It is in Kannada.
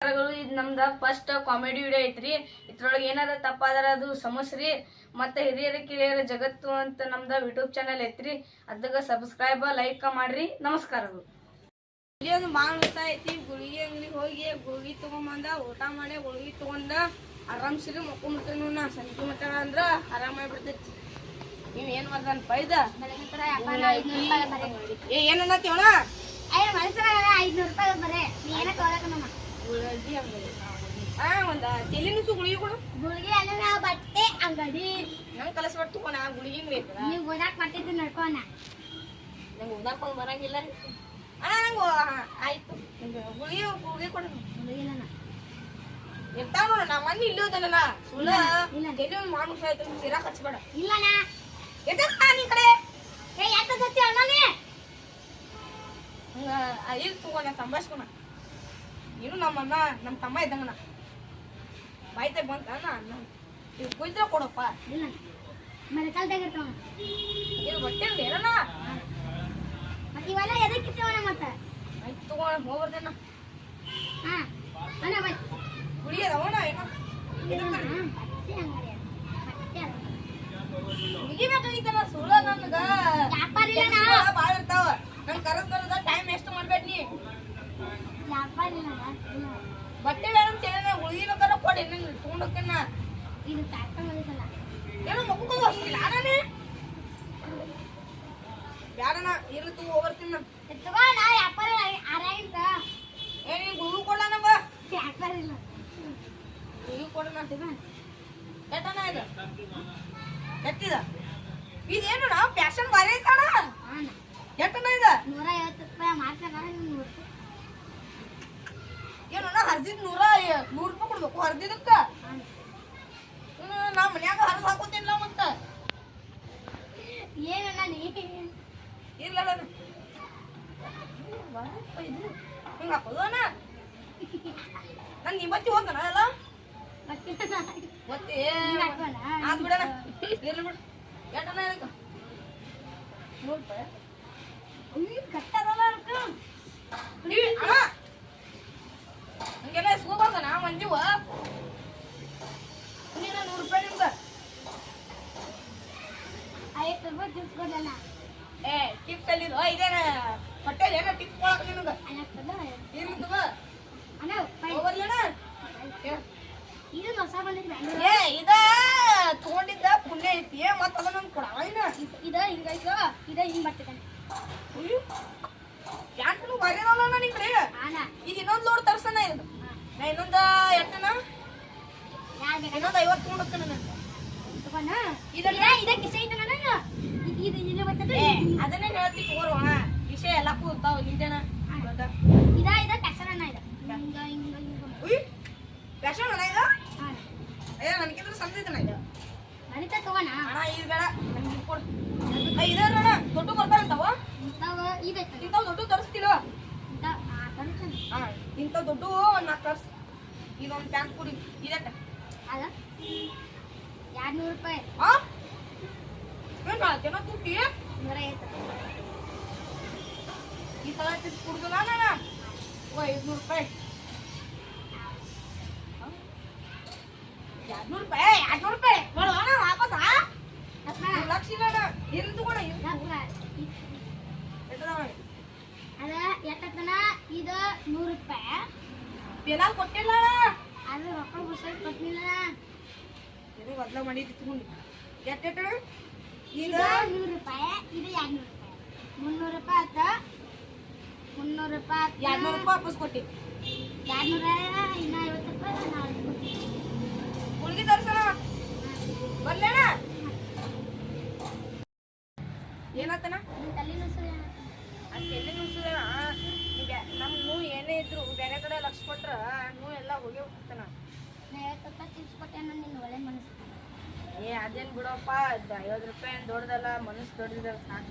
ನಮಸ್ಕಾರಗಳು ಇದು ನಮ್ದ ಫಸ್ಟ್ ಕಾಮಿಡಿ ವಿಡಿಯೋ ಐತ್ರಿ. ಇದ್ರೊಳಗೆ ಏನಾರ ತಪ್ಪಾದ್ರ ಅದು ಸಮಸ್ರಿ. ಮತ್ತೆ ಹಿರಿಯರ ಕಿರಿಯರ ಜಗತ್ತು ಅಂತ ನಮ್ದ ಯೂಟ್ಯೂಬ್ ಚಾನಲ್ ಐತ್ರಿ. ಅದಕ್ಕೆ ಸಬ್ಸ್ಕ್ರೈಬ್ ಲೈಕ್ ಮಾಡ್ರಿ. ನಮಸ್ಕಾರಗಳು ಇಲ್ಲಿ ಒಂದು ಮಾಂಸ ಐತಿ ಗುಳಿಗೆ ಅಂಗಡಿ ಹೋಗಿ ಗುಳಿಗೆ ತಗೊಂಬಂದ ಊಟ ಮಾಡಿ ಗುಳಿಗೆ ತಗೊಂಡ ಆರಾಮ್ಸಿರಿ ಮಕ್ಕೊಂಬಿಡ್ತೇನೆ ನಾ ಸಂಜೆ ಮಟ್ಟ ಅಂದ್ರ ಆರಾಮ್ ಆಗ್ಬಿಡ್ತೈತಿ. ನೀವ್ ಏನ್ ಮಾಡ್ದಾನ ಪೈದ ಏ ಏನನ್ನತ್ತೀವಣ ಗುಳಗಿ ಅಂಗಡಿ. ಆ ಒಂದ ತೆಲಿನುಸು ಗುಳಿಗೆ ಕೊಡು. ಬಟ್ಟೆ ಅಂಗಡಿ. ನಂಗೆ ತಗೋಣ ಗುಳಿಗೆ ನೀವು ಓದಾಕ್ ಮಾಡ್ತಿದ್ದು ನಡ್ಕೋಣ ನಂಗೆ ಓದಾಕೊಂಡು ಬರಂಗಿಲ್ಲ ರೀ. ನಂಗೆ ಆಯ್ತು. ಗುಳಿಗೆ ಗುಳಿಗೆ ಕೊಡು. ಇರ್ತಾವ ನೋಡು ನಾ ಮನೆ ಇಲ್ಲಿ ಹೋದಲ್ಲ ಸುಳ್ಳ. ಎಲ್ಲಿ ಒಂದು ಮಾನುಷ ಆಯ್ತು ಸಿರಾ ಹಚ್ಬೇಡ ಇಲ್ಲಣ್ಣ ಎದಕ್ಕ ನಿನ್ ಕಡೆ? ಏ ಯಾಕೆ ಅಣ್ಣನೇ ಇಲ್ಲಿ ತಗೋಣ ಸಂಭಾಷಣ ನೀನು ನಮ್ಮ ಅಣ್ಣ ನಮ್ಮ ತಮ್ಮ ಇದ್ದಂಗನ. ಬಾಯ್ತಾಗ ಬಂತ ಅಣ್ಣ ಇದು ಕುಯ್ದ್ರ ಕೊಡಪ್ಪ. ಇಲ್ಲ. ಮರಕಾಲ್ದಾಗ ಇರ್ತಾವ ಇದು ಬಟ್ಟೆ ಏನಣ್ಣ ಮತ್ತೆ ಇವೆಲ್ಲ ಎದಕ್ಕೆ ಮತ್ತೆ? ಆಯ್ತು ತಗೋಣ ಹೋಗ್ಬರ್ತೇನ ಹಾ. ಅಣ್ಣ ಬೈ. ಗುಳಿಗೆ ಅದಾವಣ್ಣ ಏನೋ ಇಲ್ಲಣ್ಣ, ಬಟ್ಟೆ ಅಂಗಡಿ ಅದು. ಬಟ್ಟೆ ಅದು. ಮುಗಿಬೇಕಾಗಿತ್ತಲ್ಲ ಸುಳ್ಳ ನನ್ಗ ವ್ಯಾಪಾರ ಇಲ್ಲಣ್ಣ ಕೆಲ್ಸಗಳ ಬಾಳ ಇರ್ತಾವ ನನ್ ಕರದ್ ಕರದ ಟೈಮ್ ಎಷ್ಟು ಮಾಡ್ಬೇಡ ನೀ ವ್ಯಾಪಾರ ಇಲ್ಲಣ್ಣ ಇಲ್ಲ. ಬಟ್ಟೆ ಬೇಡ ಅಂತ ಹೇಳ ಉಳಿದಿ ಕೊಡಿ ನಂಗೆ ತಗೊಂಡೋಕನ್ನ ಇದು. ಏನೋ ಮಕ್ಕಳು ಅಷ್ಟಿಲ್ಲ ನಾನೇ ಬ್ಯಾಡಣ ಇರ್ಲಿ ತೂ ಹೋಗ್ಬರ್ತೀನಿ ನಾನು. ಇದು ತಗೋಣ್ಣ, ವ್ಯಾಪಾರ ಆರಾಗಿಂತ ಏ ನೀನು ಗುಳು ಕೊಡೋಣ ಬಾ ವ್ಯಾಪಾರ ಇಲ್ಲ. ಗುಳು ಕೊಡ ನಾನು ಎಟ್ಟಣ ಇದು? ಎಟ್ಟಿದ ಇದೇನು ನಾ ಫ್ಯಾಷನ್ ಬಾರಿ ಐತಣ ಎಟ್ಟಣ ಇದ? ನೂರ ಐವತ್ತು ರೂಪಾಯಿ ಮಾರ್ತಾರ ನೂರು ರೂಪಾಯಿ. ಏನು ಹರ್ದಿದ್ ನೂರ ನೂರು ರೂಪಾಯಿ ಕೊಡ್ಬೇಕು. ಹ್ಮ್, ನಾ ಮನ್ಯಾಗ ಹರಿದು ಹಾಕೋತಿಲ್ಲ ಮತ್ತ. ಏನಣ್ಣ ನೀ? ಅದು. ಹಿಂಗ ಹಾಕೋದು ಅಣ್ಣ? ನನ್ ನಿಮ್ಮತ್ತಿ ಹೋದನ ಎಲ್ಲ? ಮತ್ತೆ ಆದ್ ಬಿಡಣ ಇರ್ಲಿ ಬಿಡು. ಎಟ್ಟನ ಇದಕ್ಕ ನೂರು ರೂಪಾಯಿ ಕಟ್ಟದಲ್ಲ ಅದಕ್ಕೆ. ನೀ ನೀನು ನೂರು ರೂಪಾಯಿ ನಿಮ್ಗೆ. ಐವತ್ತು ರೂಪಾಯಿ ತಿಳ್ಸ್ಕೊಡಲ್ಲ ಏ ಟಿಪ್ಸ್ ಅಲ್ಲಿ ಇದೇನ? ಹೊಟ್ಟೆ ಏನೋ ಟಿಪ್ಸ್ ಕೊಡಕ್ ನಿನಗ ತಗೋ ಅಣ್ಣ ಹೋಗ್ಬರ್ಲಣ್ಣ ಇದು ಹೊಸ ಬಂದಿದ್ದು. ಏ ಇದ? ತಗೊಂಡಿದ್ದ ಪುಣ್ಯ ಐತಿ. ಮತ್ತ ಅದನ್ನ ಕೊಡವ ಇನ್ನ? ಇದ ಹಿಂಗಾಯ್ತು ಇದ ಹಿಂಗ್ ಬರ್ತದೆ. ಅಯ್ಯೋ. ಯಾಕೆ ಬಾರಿ ಅದಾವಲ್ಲ ನಿನ್ ಕಡೆ ಅಣ್ಣ. ಈಗ ಇನ್ನೊಂದು ಲೋಡ್ ತರ್ಸಣ ಇದು. ನಾ ಇನ್ನೊಂದ ಎಟ್ಟನ ಇನ್ನೊಂದು ಐವತ್ತು ತಗೊಂಡ್ ಹೋಗ್ತಾನ ನಾನು ಇದಲ್ಲ ಇದನ್ನ ಇದ ಇದ ಕಿಸೆ ಐತೆ ನಾನು ಇದು ಇದು ಇಲ್ಲಿ ಬರ್ತದೆ ಅದನ್ನೇ ಹೇಳ್ತಿ ತಗೋರುವ ವಿಷಯ ಎಲ್ಲ ಕೂತಾವ ನಿಂದೇನ ಇದ ಇದ ಕಸರ ಅಣ್ಣ ಇದ ಫ್ಯಾಷನ್ ಅಣ್ಣ ಇದು ಅಯ್ಯ ನನಗಿಂತ ಸಂದಿದ್ದನ ಇದು ನಡೀತಾ ತಗೋಣ ಅಣ್ಣ ಇದು ಬೇಡ ನನಗೆ ಇದು ಕೊಡು ಇದ ದೊಡ್ಡ ಬರ್ತಾರಂತಾವ ಇಂಥವ್ ದೊಡ್ಡ ತರಿಸ್ತಿಲ್ವ ಇಂಥ ದೊಡ್ಡ ನಾ ತರ್ಸ್ ಇದೊಂದು ಬ್ಯಾಂಕ್ ಕೊಡಿ. ಇದಕ್ಕೆ ಅದ ಎರಡು ನೂರು ರೂಪಾಯಿ ಏನ್ ಹೇಳ್ತೇನ ತುಟ್ಟಿ ನೂರ ಈ ಸಲ ತಿರ್ಸಿ ಕುಡ್ದು ನಾನು? ಓ ಐದ್ನೂರು ರೂಪಾಯಿ. ಎರಡ್ನೂರು ರೂಪಾಯಿ? ಎರಡ್ನೂರು ರೂಪಾಯಿ. ಅಣ್ಣ ವಾಪಸ್ ಲಕ್ಷ ಇಲ್ಲ ಇರ್ಲಿ ತಗೋಣ ಅಪ್ಪ, ಅದ ಎಷ್ಟತನ ಇದು ನೂರು ರೂಪಾಯಿ. ಪೆನಾಲ್ ಕೊಟ್ಟಿಲ್ಲ. ಅದು ರೊಕ್ಕ ಬುಸಲ್ ಕೊಟ್ಟಿಲ್ಲ ಇದು ಮಾಡಿದ್ದು ತಗೊಂಡು ಎಟ್ಟೆಟ್ಟ ಈಗ ಇದು ನೂರು ರೂಪಾಯಿ ಇದು ಎರಡು ನೂರು ರೂಪಾಯಿ. ಮುನ್ನೂರು ರೂಪಾಯಿ ಆತ. ಮುನ್ನೂರು ರೂಪಾಯಿ ಆತ. ಎರಡ್ನೂರು ರೂಪಾಯಿ ವಾಪಸ್ ಕೊಟ್ಟಿ. ಎರಡು ನೂರ ಇನ್ನ ಐವತ್ತು ರೂಪಾಯಿ ನಾಲ್ಕು ಕೊಡ್ತೀನಿ. ಹುಡುಗಿ ತರ್ಸಣ. ಬರ್ಲೇಣ ಏನಾತನ? ತಲೆ ನುಸುಳಿ. ಅಲ್ಲಿ ಎಲ್ಲಿ ನುಸುದಣ ನಮ್ಮ ನೂ ಏನೇ ಇದ್ರು ಬೇರೆ ಕಡೆ ಲಕ್ಷ ಕೊಟ್ರ ನೂ ಎಲ್ಲ ಹೋಗಿ ಹೋಗ್ತಾನ ಏ ಅದೇನ್ ಬಿಡಪ್ಪ ಐವತ್ತು ರೂಪಾಯಿ ಏನ್ ದೊಡ್ಡದಲ್ಲ ಮನಸ್ಸು ದೊಡ್ಡದ ಸಾಕ.